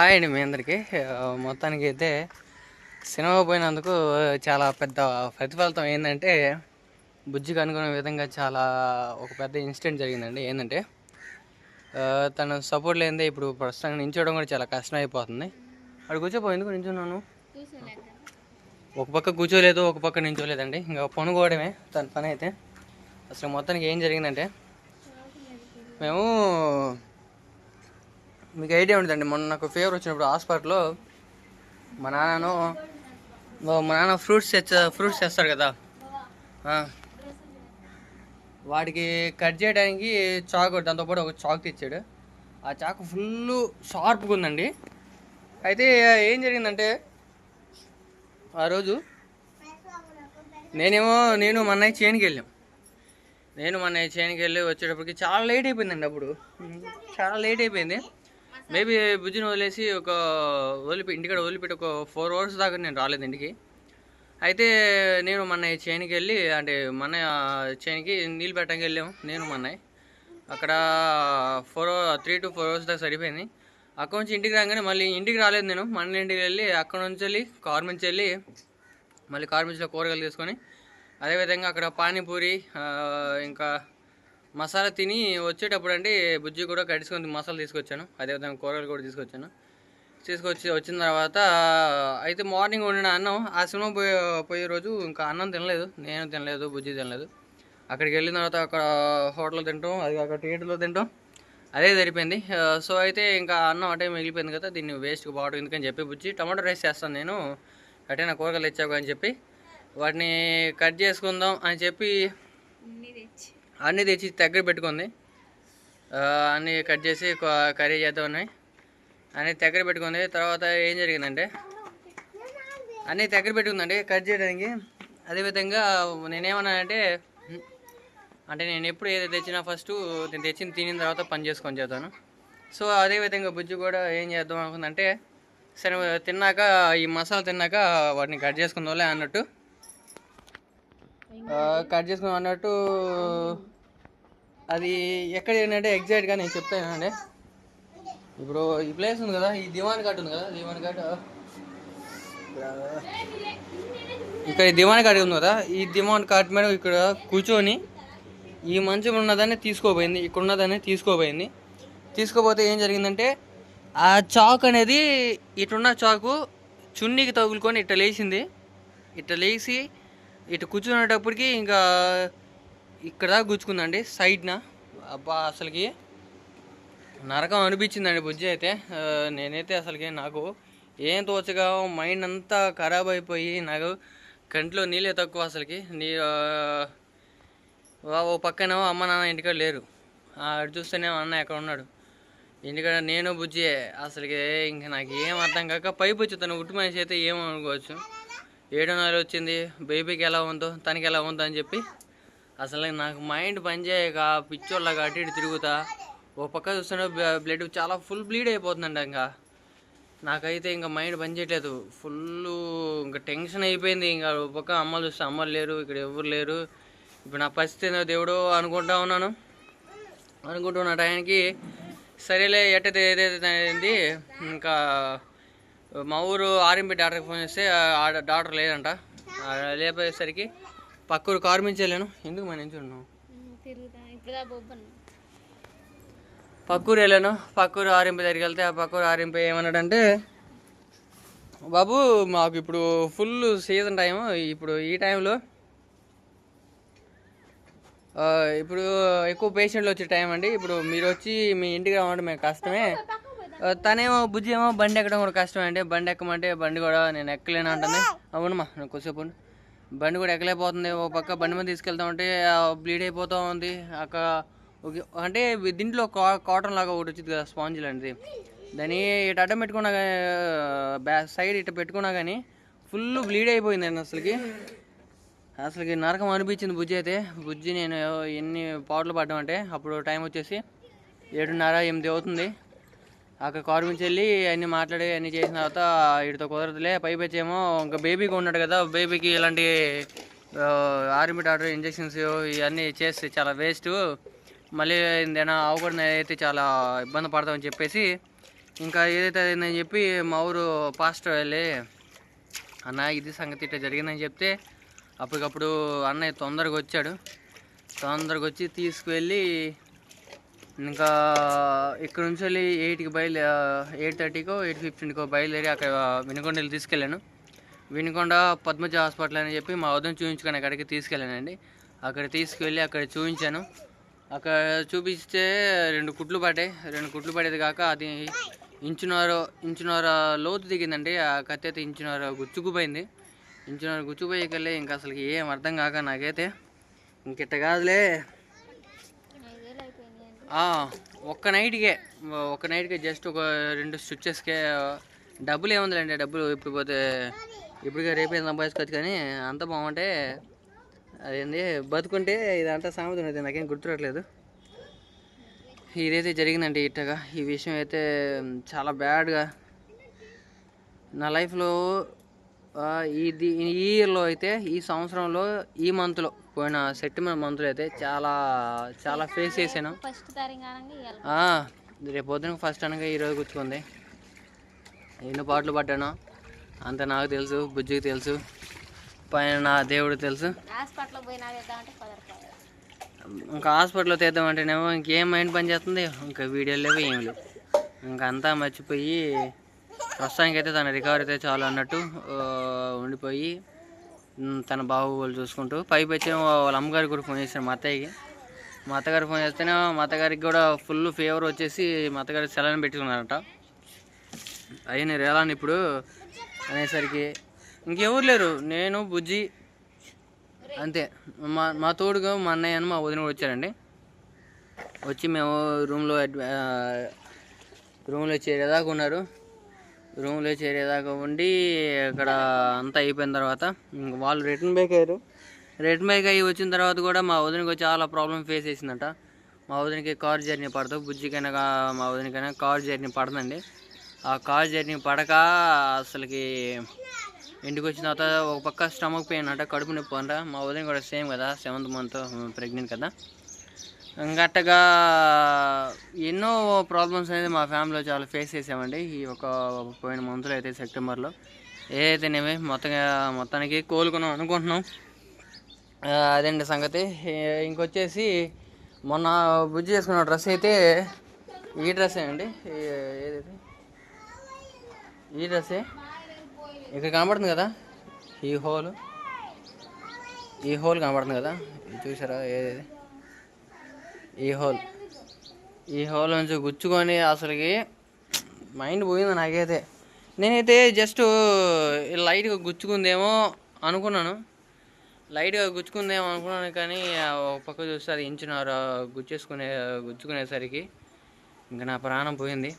Hi అండి మీ అందరికీ. మొత్తానికి అయితే సినిమా పోయినందుకు చాలా పెద్ద ప్రతిఫలితం ఏంటంటే బుజ్జికి అనుకునే విధంగా చాలా ఒక పెద్ద ఇన్సిడెంట్ జరిగిందండి. ఏంటంటే తన సపోర్ట్ లేనిదే ఇప్పుడు ప్రస్తుతానికి నించోవడం కూడా చాలా కష్టం అయిపోతుంది అక్కడ కూర్చోపో ఎందుకు నించున్నాను ఒక పక్క కూర్చోలేదు ఒక పక్క నించోలేదండి. ఇంకా పనుకోవడమే తన పని అయితే. అసలు మొత్తానికి ఏం జరిగిందంటే మేము మీకు ఐడియా ఉంటుందండి మొన్న నాకు ఫీవర్ వచ్చినప్పుడు హాస్పిటల్లో మా నాన్నను మా నాన్న ఫ్రూట్స్ తెచ్చ ఫ్రూట్స్ తెస్తారు కదా. వాడికి కట్ చేయడానికి చాక్ దాంతోపాటు ఒక చాక్ తెచ్చాడు. ఆ చాకు ఫుల్ షార్ప్గా ఉందండి. అయితే ఏం జరిగిందంటే ఆ రోజు నేనేమో నేను మా అన్నయ్య చేనుకి వెళ్ళాం. నేను మా అన్నయ్య చేనుకి వెళ్ళి వచ్చేటప్పటికి చాలా లేట్ అయిపోయిందండి అప్పుడు. చాలా లేట్ అయిపోయింది. మేబీ బుజ్జిని వదిలేసి ఒక వదిలిపెట్టి ఇంటికాడ వదిలిపెట్టి ఒక ఫోర్ అవర్స్ దాకా నేను రాలేదు ఇంటికి. అయితే నేను మన చేనికి వెళ్ళి అంటే మన చేనికి నీళ్ళు పెట్టడానికి వెళ్ళాము నేను మా అక్కడ four three two four hours దాకా సరిపోయింది. అక్కడ నుంచి ఇంటికి రాగానే మళ్ళీ ఇంటికి రాలేదు నేను. మన ఇంటికి వెళ్ళి అక్కడ నుంచి వెళ్ళి కార్ నుంచి వెళ్ళి మళ్ళీ కార్ కూరగాయలు తీసుకొని అదేవిధంగా అక్కడ పానీపూరి ఇంకా మసాలా తిని వచ్చేటప్పుడు అండి బుజ్జి కూడా కడుచుకొని మసాలా తీసుకొచ్చాను. అదేవిధంగా కూరగాయలు కూడా తీసుకొచ్చాను. తీసుకొచ్చి వచ్చిన తర్వాత అయితే మార్నింగ్ వండిన అన్నం ఆ సినిమా పోయే పోయే రోజు ఇంకా అన్నం తినలేదు. నేను తినలేదు బుజ్జి తినలేదు. అక్కడికి వెళ్ళిన తర్వాత అక్కడ హోటల్లో తింటాం అది అక్కడ థియేటర్లో తింటాం. అదే సరిపోయింది. సో అయితే ఇంకా అన్నం అంటే మిగిలిపోయింది కదా దీన్ని వేస్ట్గా బాగుంటుంది ఎందుకని చెప్పి బుజ్జి టమాటో రైస్ చేస్తాను నేను. అటే నా కూరగాయలు తెచ్చావు అని చెప్పి వాటిని కట్ చేసుకుందాం అని చెప్పి అన్నీ తెచ్చి దగ్గర పెట్టుకుంది. అన్నీ కట్ చేసి కర్రీ చేద్దాం ఉన్నాయి అన్నీ దగ్గర పెట్టుకుంది. తర్వాత ఏం జరిగిందంటే అన్నీ దగ్గర పెట్టుకుందండి కట్ చేయడానికి అదేవిధంగా నేనేమన్నానంటే అంటే నేను ఎప్పుడు ఏది తెచ్చినా ఫస్ట్ నేను తెచ్చిన తినిన తర్వాత పని చేసుకొని చేద్దాను. సో అదేవిధంగా బుజ్జి కూడా ఏం చేద్దాం అనుకుందంటే సరే తిన్నాక ఈ మసాలా తిన్నాక వాటిని కట్ చేసుకుందాంలే అన్నట్టు కట్ చేసుకున్నాం అన్నట్టు అది ఎక్కడ ఏంటంటే ఎగ్జాక్ట్గా నేను చెప్తానండి ఇప్పుడు ఈ ప్లేస్ ఉంది కదా ఈ దివాన్ ఘాట్ ఉంది కదా దివాన్ ఘాట్ ఇక్కడ దివాన్ ఘాట్ ఉంది కదా ఈ దివాన్ ఘాట్ మీద ఇక్కడ కూర్చొని ఈ మంచం ఉన్నదాన్ని తీసుకోపోయింది ఇక్కడ ఉన్నదాన్ని తీసుకోపోయింది తీసుకోపోతే ఏం జరిగిందంటే ఆ చాక్ అనేది ఇటున్న చాకు చున్నీకి తగులుకొని ఇట్ట లేచింది. ఇట్ట లేచి ఇటు కూర్చునేటప్పటికి ఇంకా ఇక్కడ దాకా గుచ్చుకుందండి సైడ్న అబ్బా అసలుకి నరకం అనిపించిందండి బుజ్జి అయితే. నేనైతే అసలుకి నాకు ఏం తోచగా మైండ్ అంతా ఖరాబ్ అయిపోయి నాకు కంట్లో నీళ్ళే తక్కువ అసలుకి. నీ ఓ పక్కనేమో అమ్మ నాన్న ఇంటికాడ లేరు. అటు చూస్తేనేమో అన్న ఎక్కడ ఉన్నాడు? ఇంటికాడ నేను బుజ్జి అసలుకి ఇంకా నాకు ఏం అర్థం కాక పైపు వచ్చి తను ఉట్టు మనిషి అయితే ఏమనుకోవచ్చు? ఏడో నెల వచ్చింది. బేబీకి ఎలా ఉందో తనకి ఎలా ఉందో అని చెప్పి అసలు నాకు మైండ్ పనిచేయక పిచ్చోళ్ళగా అటు ఇటు తిరుగుతా. ఓ పక్క చూస్తున్న బ్లడ్ చాలా ఫుల్ బ్లీడ్ అయిపోతుందండి ఇంకా. నాకైతే ఇంకా మైండ్ పనిచేయట్లేదు ఫుల్ ఇంకా టెన్షన్ అయిపోయింది. ఇంకా ఓ పక్క అమ్మలు చూస్తే అమ్మలు లేరు ఇక్కడ ఎవరు లేరు. ఇప్పుడు నా పరిస్థితి ఏందో దేవుడు అనుకుంటా ఉన్నాను. అనుకుంటున్న టైంకి సరేలే ఎట్టయితే ఏదైతే అయింది ఇంకా మా ఊరు ఆర్ఎంపీ డాక్టర్కి ఫోన్ చేస్తే డాక్టర్ లేదంట ఆ లేపేసరికి పక్కూరు కారు మించి వెళ్ళాను. ఎందుకు మన నుంచి బొబ్బను పక్కూరు వెళ్ళాను. పక్కూరు ఆర్ఎంపీ దగ్గరికి వెళ్తే ఆ పక్కూరు ఆర్ఎంపీ ఏమన్నాడంటే బాబు మాకు ఇప్పుడు ఫుల్ సీజన్ టైం ఇప్పుడు ఈ టైంలో ఇప్పుడు ఎక్కువ పేషెంట్లు వచ్చే టైం అండి. ఇప్పుడు మీరు వచ్చి మీ ఇంటికి రావడం మేము కష్టమే. తనేమో బుజ్జి ఏమో బండి ఎక్కడం కూడా కష్టం అండి బండి ఎక్కమంటే బండి కూడా నేను ఎక్కలేను అంటుంది. అవునమ్మా నేను కొద్దిసేపు బండి కూడా ఎక్కలేకపోతుంది. ఒక పక్క బండి మీద తీసుకెళ్తా ఉంటే బ్లీడ్ అయిపోతూ ఉంది. అక్కడ అంటే దీంట్లో కా- కాటన్ లాగా ఒకటి వచ్చింది కదా స్పాంజ్ లాంటిది. దాన్ని ఇటు అడ్డం పెట్టుకున్నా కానీ బ్యాక్ సైడ్ ఇటు పెట్టుకున్నా కానీ ఫుల్ బ్లీడ్ అయిపోయిందండి అసలుకి. అసలుకి నరకం అనిపించింది బుజ్జి అయితే. బుజ్జి నేను ఎన్ని పాటలు పడ్డామంటే అప్పుడు టైం వచ్చేసి ఏడున్నర ఎనిమిది అవుతుంది. అక్కడ కారు నుంచి వెళ్ళి అన్ని మాట్లాడి అన్ని చేసిన తర్వాత వీటితో కుదరదులే పైపు ఇంకా బేబీకి ఉన్నాడు కదా బేబీకి ఇలాంటి ఆర్మీ డాక్టర్ ఇంజెక్షన్స్ ఇవన్నీ చేస్తే చాలా వేస్ట్ మళ్ళీ ఏదైనా అవ్వకూడదు అయితే చాలా ఇబ్బంది పడతామని చెప్పేసి ఇంకా ఏదైతే అయిందని చెప్పి మా ఊరు పాస్టర్ వెళ్ళి అన్న ఇది సంగతి ఇట్లా జరిగిందని చెప్తే అప్పటికప్పుడు అన్నయ్య తొందరగా వచ్చాడు. తొందరగా వచ్చి తీసుకువెళ్ళి ఇంకా ఇక్కడ నుంచి వెళ్ళి ఎయిట్కి బయలు ఎయిట్ థర్టీకో ఎయిట్ ఫిఫ్టీన్కో బయలుదేరి అక్కడ వినుకొండలు తీసుకెళ్ళాను. వినుకొండ పద్మజ హాస్పిటల్ అని చెప్పి మా వద్దని చూపించుకొని అక్కడికి తీసుకెళ్ళానండి. అక్కడ తీసుకువెళ్ళి అక్కడ చూపించాను అక్కడ చూపిస్తే రెండు కుట్లు పడ్డాయి. రెండు కుట్లు పడేది కాక అది ఇంచున్నర ఇంచున్నర లోతు దిగిందండి. ఆ కత్తి అయితే ఇంచున్నర గుచ్చుకుపోయింది. ఇంచున్నర గుచ్చుకుపోయేకెళ్ళి ఇంకా అసలు ఏం అర్థం కాక నాకైతే ఇంకెట్ట కాదులే ఐదు వేలు అయిపోయింది అండి ఆ, ఒక్క నైట్కే ఒక నైట్కే జస్ట్ ఒక రెండు స్టిచ్చెస్కే డబ్బులు ఏముందిలేండి డబ్బులు ఇప్పుడు పోతే ఇప్పటికే రేపే సంపాదించుకోవచ్చు కానీ అంత బాగుంటే అదేంది బతుకుంటే ఇదంతా సామెత ఉండేది నాకేం గుర్తురావట్లేదు. ఇదైతే జరిగిందండి ఇట్టగా ఈ విషయం అయితే చాలా బ్యాడ్గా. నా లైఫ్లో ఇది ఈ ఇయర్లో అయితే ఈ సంవత్సరంలో ఈ మంత్లో పోయిన సెప్టెంబర్ మంత్లో అయితే చాలా చాలా ఫేస్ చేశాను. ఆ, రేపు పొద్దున ఫస్ట్ అనగా ఈరోజు కూర్చుకుంది ఎన్ని పాటలు పడ్డానో అంత నాకు తెలుసు బుజ్జికి తెలుసు పైన నా దేవుడు తెలుసు. ఇంకా హాస్పిటల్లో తీద్దామంటేనేమో ఇంకేం మైండ్ పని చేస్తుంది? ఇంకా వీడియోలు లేవు ఏం లేవు. ఇంకా అంతా మర్చిపోయి ప్రస్తుతానికైతే తన రికవరీ అయితే చాలు అన్నట్టు ఉండిపోయి తన బాబు వాళ్ళు చూసుకుంటూ. పైకి వచ్చి వాళ్ళ అమ్మగారికి కూడా ఫోన్ చేశాను మా అత్తయ్యకి. మా అత్తగారు ఫోన్ చేస్తేనే మా అత్తగారికి కూడా ఫుల్ ఫీవర్ వచ్చేసి మా అత్తగారికి సెలవుని పెట్టుకున్నారట. అయ్యి నేను ఎలా ఇప్పుడు అనేసరికి ఇంకెవరు లేరు. నేను బుజ్జి అంతే. మా మా తోడుగా మా అన్నయ్య అని మా వదిన కూడా వచ్చారండి. వచ్చి మేము రూమ్లో రూమ్లో చేరేదాకా ఉన్నారు. రూమ్లో చేరేదాకా ఉండి అక్కడ అంతా అయిపోయిన తర్వాత వాళ్ళు రిటర్న్ బ్యాక్ అయ్యారు. రిటర్న్ బ్యాక్ అయ్యి వచ్చిన తర్వాత కూడా మా వదినకి చాలా ప్రాబ్లం ఫేస్ చేసిందట. మా వదినకి కార్ జర్నీ పడదు. బుజ్జికైనా మా వదినకైనా కార్ జర్నీ పడదండి. ఆ కార్ జర్నీ పడక అసలుకి ఇంటికి వచ్చిన తర్వాత ఒక పక్క స్టమక్ పెయిన్ అంట కడుపు నొప్పి అంట. మా వదిన కూడా సేమ్ కదా సెవెంత్ మంత్ ప్రెగ్నెంట్ కదా. ఇంకట్టగా ఎన్నో ప్రాబ్లమ్స్ అనేది మా ఫ్యామిలీలో చాలా ఫేస్ చేసామండి. ఈ ఒక పోయిన మంత్లో అయితే సెప్టెంబర్లో ఏదైతేనేమి మొత్తంగా మొత్తానికి కోలుకున్నాం అనుకుంటున్నాం. అదండి సంగతి? ఇంకొచ్చేసి మొన్న బుజ్ చేసుకున్న డ్రెస్ అయితే ఈ డ్రెస్సే అండి? ఏదైతే? ఈ డ్రెస్సే ఇక్కడ కనబడుతుంది కదా? ఈ హోల్ ఈ హోల్ కనబడుతుంది కదా? చూసారా ఏది ఈ హోల్ ఈ హోల్ నుంచి గుచ్చుకొని అసలుకి మైండ్ పోయింది నాకైతే. నేనైతే జస్ట్ లైట్గా గుచ్చుకుందేమో అనుకున్నాను. లైట్గా గుచ్చుకుందేమో అనుకున్నాను కానీ ఒక పక్క చూస్తే అది ఇంచున్నర గుచ్చేసుకునే గుచ్చుకునేసరికి ఇంకా నా ప్రాణం పోయింది.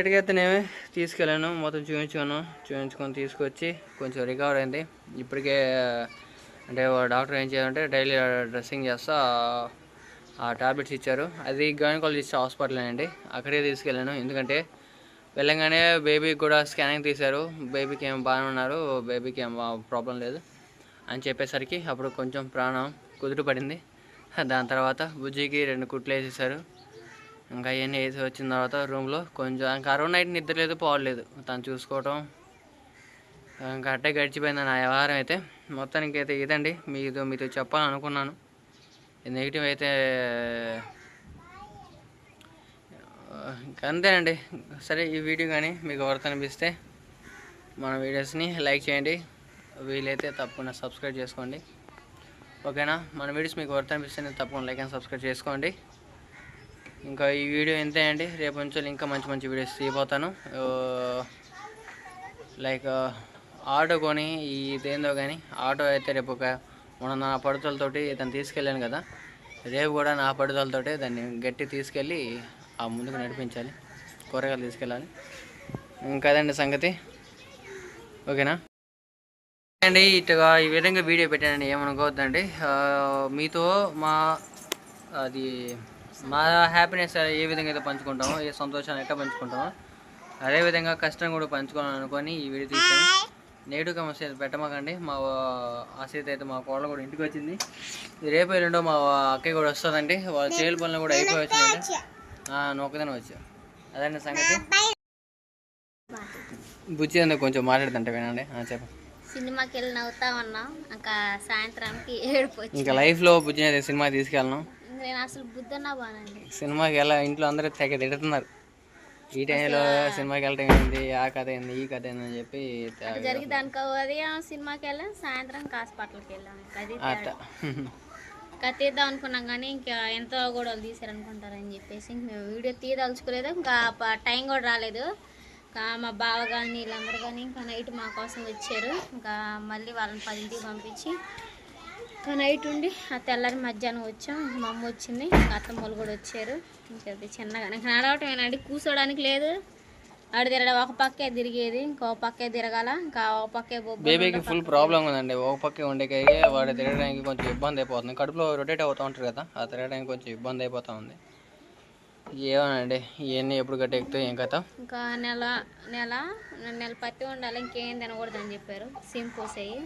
ఎటుకైతేనేమి తీసుకెళ్ళాను మొత్తం చూపించుకున్నాను చూపించుకొని తీసుకొచ్చి కొంచెం రికవర్ అయింది. ఇప్పటికే అంటే డాక్టర్ ఏం చేయాలంటే డైలీ డ్రెస్సింగ్ చేస్తా ఆ టాబ్లెట్స్ ఇచ్చారు. అది గైనకాలజిస్ట్ హాస్పిటల్ అండి. అక్కడే తీసుకెళ్ళాను. ఎందుకంటే వెళ్ళంగానే బేబీకి కూడా స్కానింగ్ తీశారు. బేబీకి ఏం బాగానే ఉన్నారు. బేబీకి ఏం ప్రాబ్లం లేదు అని చెప్పేసరికి అప్పుడు కొంచెం ప్రాణం కుదురు పడింది. దాని తర్వాత బుజ్జికి రెండు కుట్లు వేసేసారు ఇంకా అవన్నీ వేసి వచ్చిన తర్వాత రూమ్లో కొంచెం ఇంకా అరవై నైట్ నిద్ర లేదు పోవలేదు తను చూసుకోవటం ఇంకా అట్టే గడిచిపోయింది నా వ్యవహారం అయితే. మొత్తానికి అయితే ఇదండి. మీతో మీతో చెప్పాలనుకున్నాను. నెగిటివ్ అయితే అంతేనండి. సరే ఈ వీడియో కానీ మీకు వర్త్ అనిపిస్తే మన వీడియోస్ని లైక్ చేయండి. వీలైతే తప్పకుండా సబ్స్క్రైబ్ చేసుకోండి. ఓకేనా? మన వీడియోస్ మీకు వర్త్ అనిపిస్తే తప్పకుండా లైక్ అండ్ సబ్స్క్రైబ్ చేసుకోండి. ఇంకా ఈ వీడియో ఎంతే అండి. రేపు నుంచి ఇంకా మంచి మంచి వీడియోస్ తీయబోతాను. లైక్ ఆటో కొని ఇదేందో కానీ ఆటో అయితే రేపు ఒక మొన్న నా పడుదలతోటి ఇతను తీసుకెళ్ళాను కదా. రేపు కూడా నా పడుదలతోటి దాన్ని గట్టి తీసుకెళ్ళి ఆ ముందుకు నడిపించాలి. కూరగాయలు తీసుకెళ్ళాలి. ఇంకదండి సంగతి. ఓకేనా? అండి ఇటుగా ఈ విధంగా వీడియో పెట్టానండి. ఏమనుకోవద్దండి. మీతో మా అది మా హ్యాపీనెస్ ఏ విధంగా అయితే పంచుకుంటామో ఏ సంతోషాన్ని ఎట్లా పంచుకుంటామో అదేవిధంగా కష్టం కూడా పంచుకోవాలని అనుకొని ఈ వీడియో తీసాను నెగిటివ్ కామెంట్స్ అయితే పెట్టమాకండి. మా ఆశీత అయితే మా కోళ్ళ కూడా ఇంటికి వచ్చింది. రేపు ఎల్లుండో మా అక్కయ్య కూడా వస్తుందండి. వాళ్ళ చేలు పనులు కూడా అయిపోయి వచ్చిందండి నొక్కదనే వచ్చా అదండి సంగతి. బుజ్జి ఎందుకు కొంచెం మాట్లాడుతుంటే వినండి. ఆ, చెప్పు సినిమాకి వెళ్ళి నవ్వుతా ఉన్నాం ఇంకా సాయంత్రానికి ఏడుపు ఇంకా లైఫ్లో బుజ్జిని అయితే సినిమా తీసుకెళ్ళను. నేను అసలు బుద్ధన్నా బానండి. సినిమాకి ఎలా ఇంట్లో అందరూ తెగ తిడుతున్నారు. ఈ టైంలో సినిమాకి వెళ్ళటం ఏంది? ఆ కథ ఏంది? ఈ కథ ఏంది? అని చెప్పి జరిగి దానికి ఉదయం సినిమాకి వెళ్ళాం సాయంత్రం హాస్పిటల్కి వెళ్ళాం. అట్ట ఇంకా తీద్దాం అనుకున్నాం కానీ ఇంకా ఎంతో కూడా తీసారనుకుంటారని చెప్పేసి ఇంక మేము వీడియో తీయదలుచుకోలేదు. ఇంకా టైం కూడా రాలేదు. ఇంకా మా బావ కానీ వీళ్ళందరూ కానీ ఇంకా నైట్ మా కోసం వచ్చారు. ఇంకా మళ్ళీ వాళ్ళని పదింటికి పంపించి నైట్ ఉండి ఆ తెల్లారి మధ్యాహ్నం వచ్చాం. మా అమ్మ వచ్చింది. ఇంకా అత్తమ్మలు కూడా వచ్చారు. ఇంకా చిన్నగా ఇంకా నడవటం ఏనండి కూర్చోడానికి లేదు. ఆడు తిరగడం ఒక పక్కే తిరిగేది. ఇంకో పక్కే తిరగాల. ఇంకా ఒక పక్కే బేబీకి ఫుల్ ప్రాబ్లం ఉందండి. ఒక పక్కే ఉండేకి వాడు తిరగడానికి కొంచెం ఇబ్బంది అయిపోతుంది. కడుపులో రొటేట్ అవుతూ ఉంటారు కదా ఆ తిరగడానికి కొంచెం ఇబ్బంది అయిపోతూ ఉంది. ఏమోనండి ఇవన్నీ ఎప్పుడు గట్టెక్కుతాయి ఏం కథ? ఇంకా నెల నెల నెల పత్తి ఉండాలి. ఇంకేం తినకూడదు అని చెప్పారు. సిమ్ పోసేయి.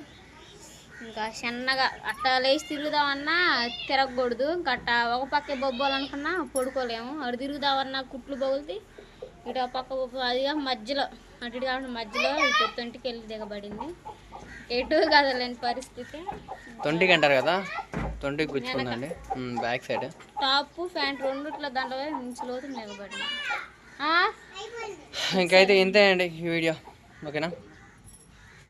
ఇంకా చిన్నగా అట్టా లేచి తిరుగుదామన్నా తిరగకూడదు. ఇంకా అట్టా ఒక పక్కే బొబ్బోలనుకున్నా పడుకోలేము. అటు తిరుగుదామన్నా కుట్లు బొగులుతి ఇటు ఆ పక్క బొబ్బ అదిగా మధ్యలో అటు కాకుండా మధ్యలో ఇటు తొంటికి వెళ్ళి దిగబడింది. ఎటు కదలేని పరిస్థితి. తొంటికి అంటారు కదా తొంటికి గుచ్చుకుందండి. Back side. టాప్ ప్యాంట్ రెండిట్లో దాంట్లో నుంచి లోతు దిగబడింది? ఇంకైతే ఇంతే అండి ఈ వీడియో. ఓకేనా?